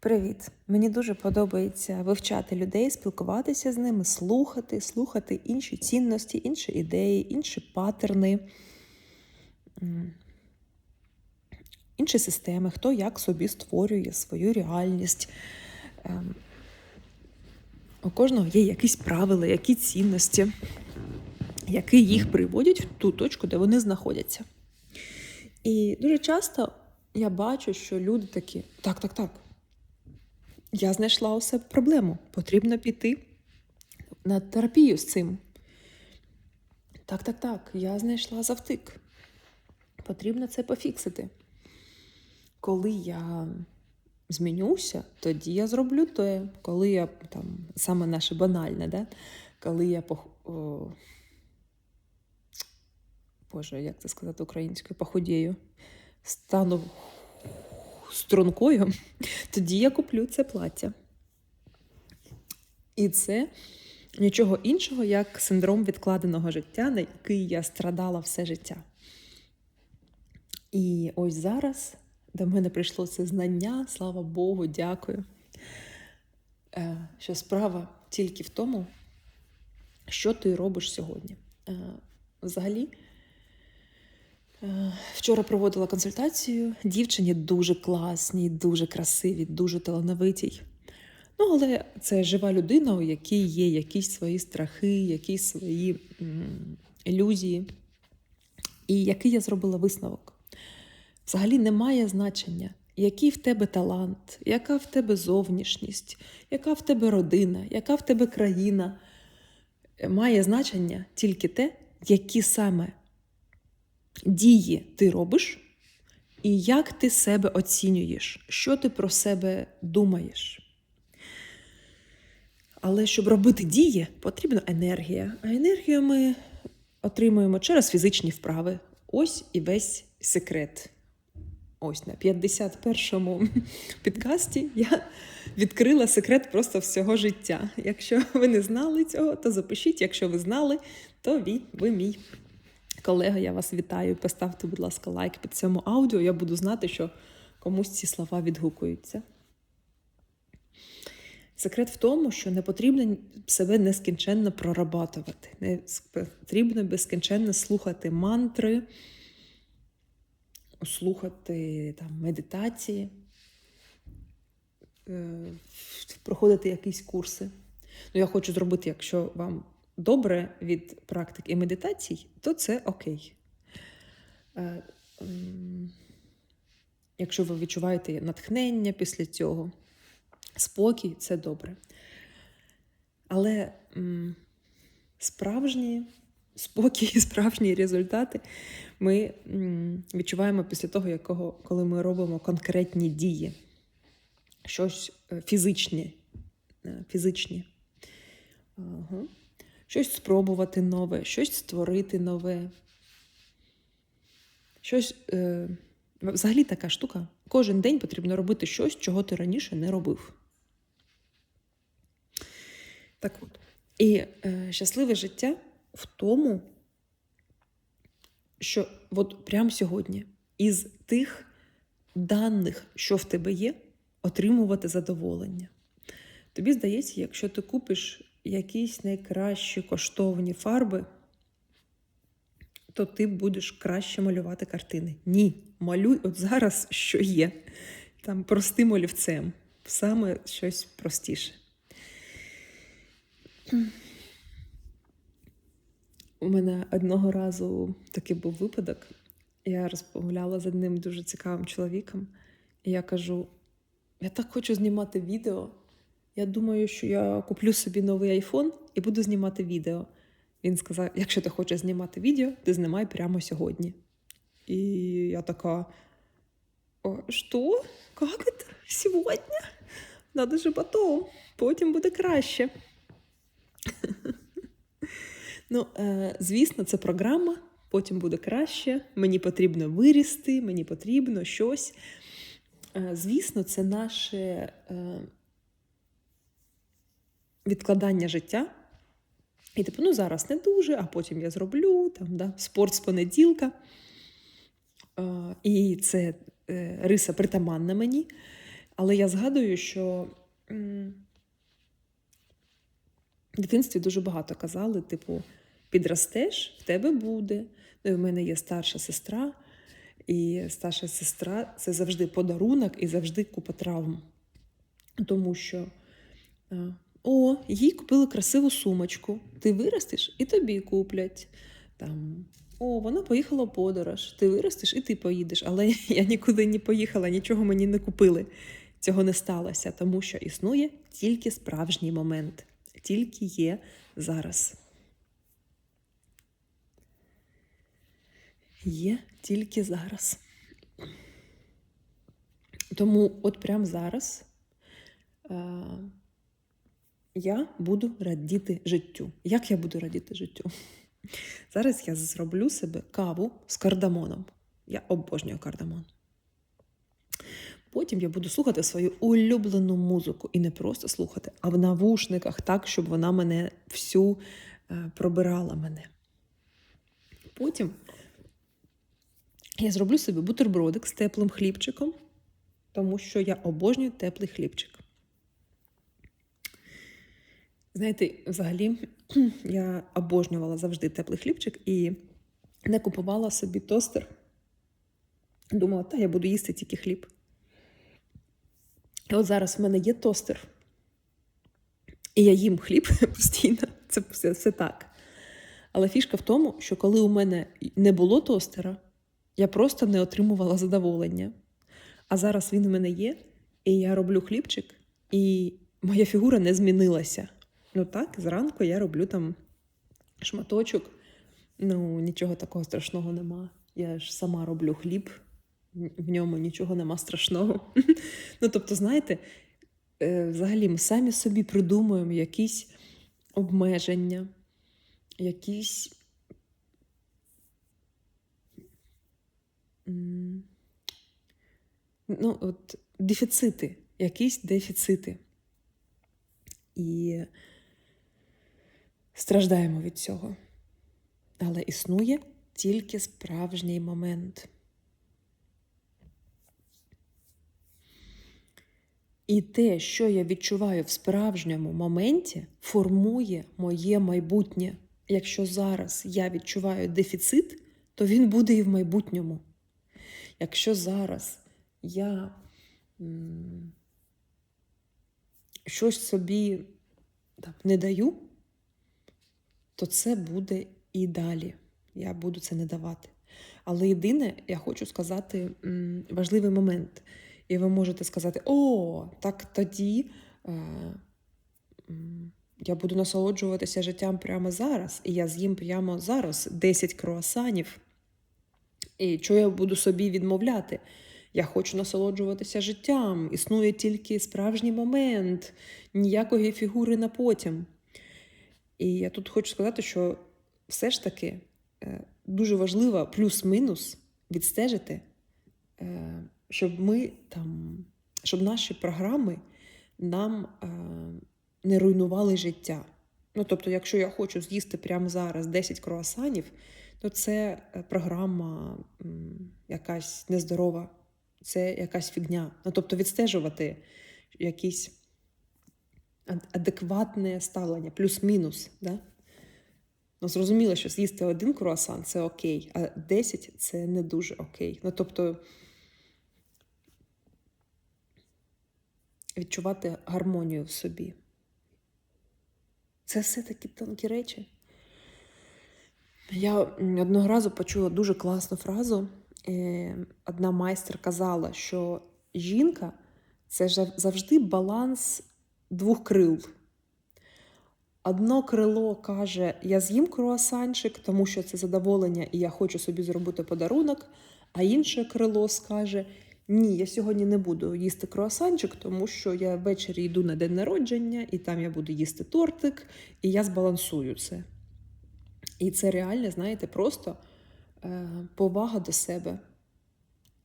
Привіт! Мені дуже подобається вивчати людей, спілкуватися з ними, слухати, слухати інші цінності, інші ідеї, інші паттерни, інші системи, хто як собі створює свою реальність. Ем, У кожного є якісь правила, які цінності, які їх приводять в ту точку, де вони знаходяться. І дуже часто я бачу, що люди такі: так, так, так. Я знайшла у себе проблему. Потрібно піти на терапію з цим. Так, так, так, я знайшла завтик. Потрібно це пофіксити. Коли я змінюся, тоді я зроблю те. Коли я там саме наше банальне, да? коли я. О... Боже, як це сказати українською, похудію, стану стрункою, тоді я куплю це плаття. І це нічого іншого, як синдром відкладеного життя, на який я страдала все життя. І ось зараз до мене прийшло це знання, слава Богу, дякую. Е, Що справа тільки в тому, що ти робиш сьогодні. Е, Взагалі, Вчора проводила консультацію дівчині дуже класній, дуже красивій, дуже талановитій. Ну, але це жива людина, у якій є якісь свої страхи, якісь свої ілюзії. І який я зробила висновок. Взагалі немає значення, який в тебе талант, яка в тебе зовнішність, яка в тебе родина, яка в тебе країна. Має значення тільки те, які саме дії ти робиш, і як ти себе оцінюєш, що ти про себе думаєш. Але щоб робити дії, потрібна енергія. А енергію ми отримуємо через фізичні вправи. Ось і весь секрет. Ось на 51-му підкасті я відкрила секрет просто всього життя. Якщо ви не знали цього, то запишіть. Якщо ви знали, то ви, ви мій колега, я вас вітаю. Поставте, будь ласка, лайк під цьому аудіо. Я буду знати, що комусь ці слова відгукуються. Секрет в тому, що не потрібно себе нескінченно прорабатувати. Не потрібно безкінченно слухати мантри, слухати там, медитації, е, проходити якісь курси. Ну, я хочу зробити, якщо вам добре від практик і медитацій, то це окей. Е, Якщо ви відчуваєте натхнення після цього, спокій це добре. Але справжні спокій справжні результати ми відчуваємо після того, якого, коли ми робимо конкретні дії, щось е, фізичні. е, фізичні. Ага. Щось спробувати нове, щось створити нове. Щось. Е, взагалі така штука. Кожен день потрібно робити щось, чого ти раніше не робив. Так от. І е, щасливе життя в тому, що от прямо сьогодні із тих даних, що в тебе є, отримувати задоволення. Тобі здається, якщо ти купиш якісь найкращі коштовні фарби, то ти будеш краще малювати картини. Ні, малюй от зараз, що є. Там простим олівцем. Саме щось простіше. У мене одного разу такий був випадок. Я розмовляла з одним дуже цікавим чоловіком, і я кажу: я так хочу знімати відео. Я думаю, що я куплю собі новий айфон і буду знімати відео. Він сказав: якщо ти хочеш знімати відео, ти знімай прямо сьогодні. І я така: «О, що? Як це? Сьогодні? Надо же потом, потім буде краще. Ну, е, звісно, це програма, потім буде краще. Мені потрібно вирісти, мені потрібно щось. Е, звісно, це наше е, відкладання життя. І типу, ну зараз не дуже, а потім я зроблю там, да, спорт з понеділка. Е, і це е, риса притаманна мені. Але я згадую, що в дитинстві дуже багато казали: типу, підростеш, в тебе буде. Ну, і в мене є старша сестра, і старша сестра це завжди подарунок і завжди купа травм. Тому що е, о, їй купили красиву сумочку, ти виростеш і тобі куплять. Там, О, вона поїхала в подорож, ти виростеш і ти поїдеш. Але я нікуди не поїхала, нічого мені не купили. Цього не сталося, тому що існує тільки справжній момент, тільки є зараз. Є тільки зараз. Тому от прямо зараз е, я буду радіти життю. Як я буду радіти життю? Зараз я зроблю себе каву з кардамоном. Я обожнюю кардамон. Потім я буду слухати свою улюблену музику. І не просто слухати, а в навушниках так, щоб вона мене всю е, пробирала мене. Потім я зроблю собі бутербродик з теплим хлібчиком, тому що я обожнюю теплий хлібчик. Знаєте, взагалі, я обожнювала завжди теплий хлібчик і не купувала собі тостер. Думала, та я буду їсти тільки хліб. І от зараз в мене є тостер. І я їм хліб постійно, це все, все так. Але фішка в тому, що коли у мене не було тостера, я просто не отримувала задоволення. А зараз він у мене є, і я роблю хлібчик, і моя фігура не змінилася. Ну так, зранку я роблю там шматочок. Ну, нічого такого страшного нема. Я ж сама роблю хліб, в ньому нічого нема страшного. Ну, тобто, знаєте, е, взагалі ми самі собі придумуємо якісь обмеження, якісь. Ну, от, дефіцити, якісь дефіцити. І страждаємо від цього. Але існує тільки справжній момент. І те, що я відчуваю в справжньому моменті, формує моє майбутнє. Якщо зараз я відчуваю дефіцит, то він буде і в майбутньому. Якщо зараз я щось собі так, не даю, то це буде і далі. Я буду це не давати. Але єдине, я хочу сказати важливий момент. І ви можете сказати: о, так тоді е, я буду насолоджуватися життям прямо зараз, і я з'їм прямо зараз 10 круасанів. І що я буду собі відмовляти? Я хочу насолоджуватися життям. Існує тільки справжній момент, ніякої фігури на потім. І я тут хочу сказати, що все ж таки е, дуже важливо плюс-мінус відстежити, е, щоб ми там, щоб наші програми нам е, не руйнували життя. Ну, тобто, якщо я хочу з'їсти прямо зараз 10 круасанів, то це програма якась нездорова, це якась фігня. Ну, тобто відстежувати якісь адекватне ставлення, плюс-мінус. Да? Ну, зрозуміло, що з'їсти один круасан це окей, а 10 це не дуже окей. Ну, тобто відчувати гармонію в собі. Це все такі тонкі речі. Я одного разу почула дуже класну фразу. Е, Одна майстер казала, що жінка це завжди баланс двох крил. Одно крило каже: Я з'їм круасанчик, тому що це задоволення, і я хочу собі зробити подарунок. А інше крило скаже: Ні, я сьогодні не буду їсти круасанчик, тому що я ввечері йду на день народження, і там я буду їсти тортик, і я збалансую це. І це реально, знаєте, просто е, повага до себе,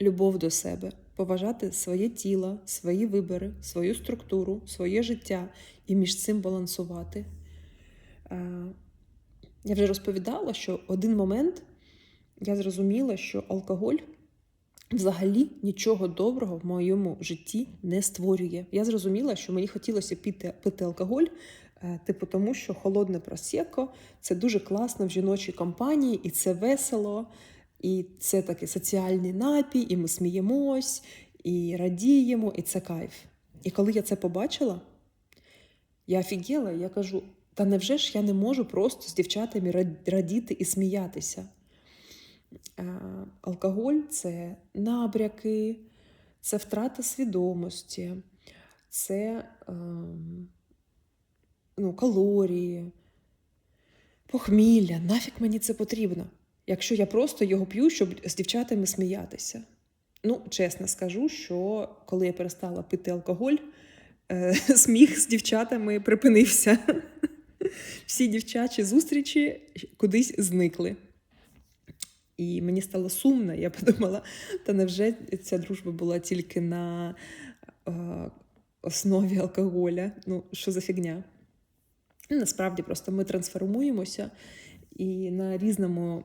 любов до себе, поважати своє тіло, свої вибори, свою структуру, своє життя і між цим балансувати. Е, я вже розповідала, що один момент я зрозуміла, що алкоголь взагалі нічого доброго в моєму житті не створює. Я зрозуміла, що мені хотілося піти, пити алкоголь, е, типу, тому що холодне просеко це дуже класно в жіночій компанії, і це весело, і це такий соціальний напій, і ми сміємось, і радіємо, і це кайф. І коли я це побачила, я офігела, я кажу: та невже ж я не можу просто з дівчатами радіти і сміятися? Е, Алкоголь це набряки, це втрата свідомості, це ем, ну, калорії, похмілля. Нафіг мені це потрібно, якщо я просто його п'ю, щоб з дівчатами сміятися. Ну, чесно скажу, що коли я перестала пити алкоголь, е, сміх з дівчатами припинився. Всі дівчачі зустрічі кудись зникли. І мені стало сумно. Я подумала, та невже ця дружба була тільки на е, основі алкоголя? Ну, що за фігня? Ну, Насправді просто ми трансформуємося, і на різному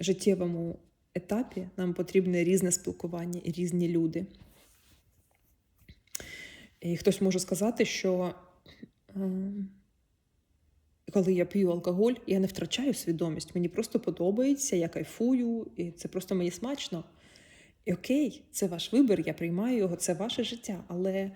життєвому етапі нам потрібне різне спілкування і різні люди. І хтось може сказати, що ем, коли я п'ю алкоголь, я не втрачаю свідомість. Мені просто подобається, я кайфую, і це просто мені смачно. І окей, це ваш вибір, я приймаю його, це ваше життя. Але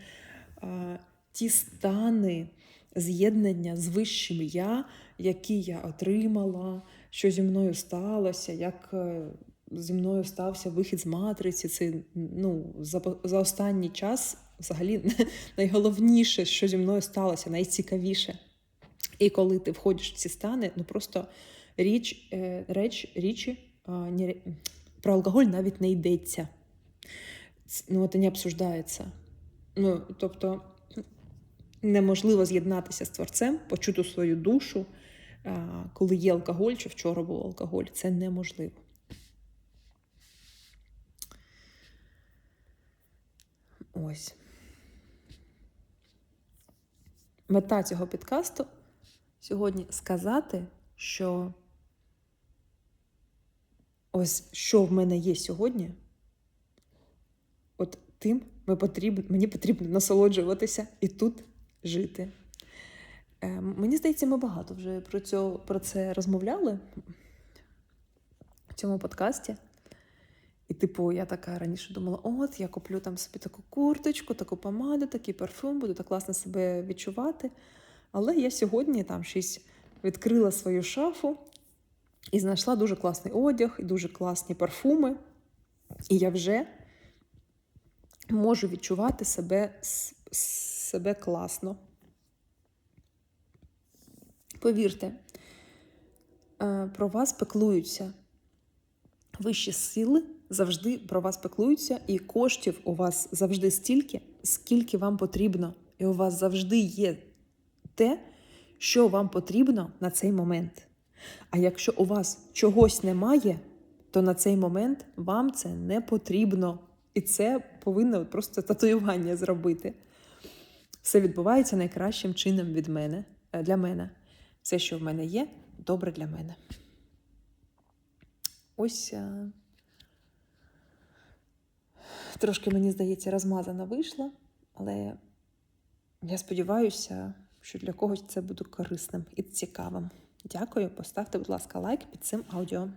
а, ті стани з'єднання з вищим я, які я отримала, що зі мною сталося, як е, зі мною стався вихід з матриці, це ну, за, за останній час взагалі найголовніше, що зі мною сталося, найцікавіше. І коли ти входиш в ці стани, ну просто річ, е, реч, річі не, про алкоголь навіть не йдеться. Ну, це не обсуждається. Ну, тобто неможливо з'єднатися з творцем, почути свою душу, коли є алкоголь, чи вчора був алкоголь. Це неможливо. Ось. Мета цього підкасту сьогодні сказати, що ось що в мене є сьогодні, от тим ми потрібно, мені потрібно насолоджуватися і тут жити. Е, мені здається, ми багато вже про, цього, про це розмовляли в цьому подкасті. І, типу, я така раніше думала: от я куплю там собі таку курточку, таку помаду, такий парфум, буду так класно себе відчувати. Але я сьогодні там щось відкрила свою шафу і знайшла дуже класний одяг і дуже класні парфуми. І я вже можу відчувати себе, себе класно. Повірте, е, про вас пеклуються. Вищі сили завжди про вас пеклуються, і коштів у вас завжди стільки, скільки вам потрібно. І у вас завжди є те, що вам потрібно на цей момент. А якщо у вас чогось немає, то на цей момент вам це не потрібно. І це повинно просто татуювання зробити. Все відбувається найкращим чином від мене, е, для мене. Все, що в мене є, добре для мене. Ось е, трошки, мені здається, розмазана вийшла, але я сподіваюся, що для когось це буде корисним і цікавим. Дякую. Поставте, будь ласка, лайк під цим аудіо.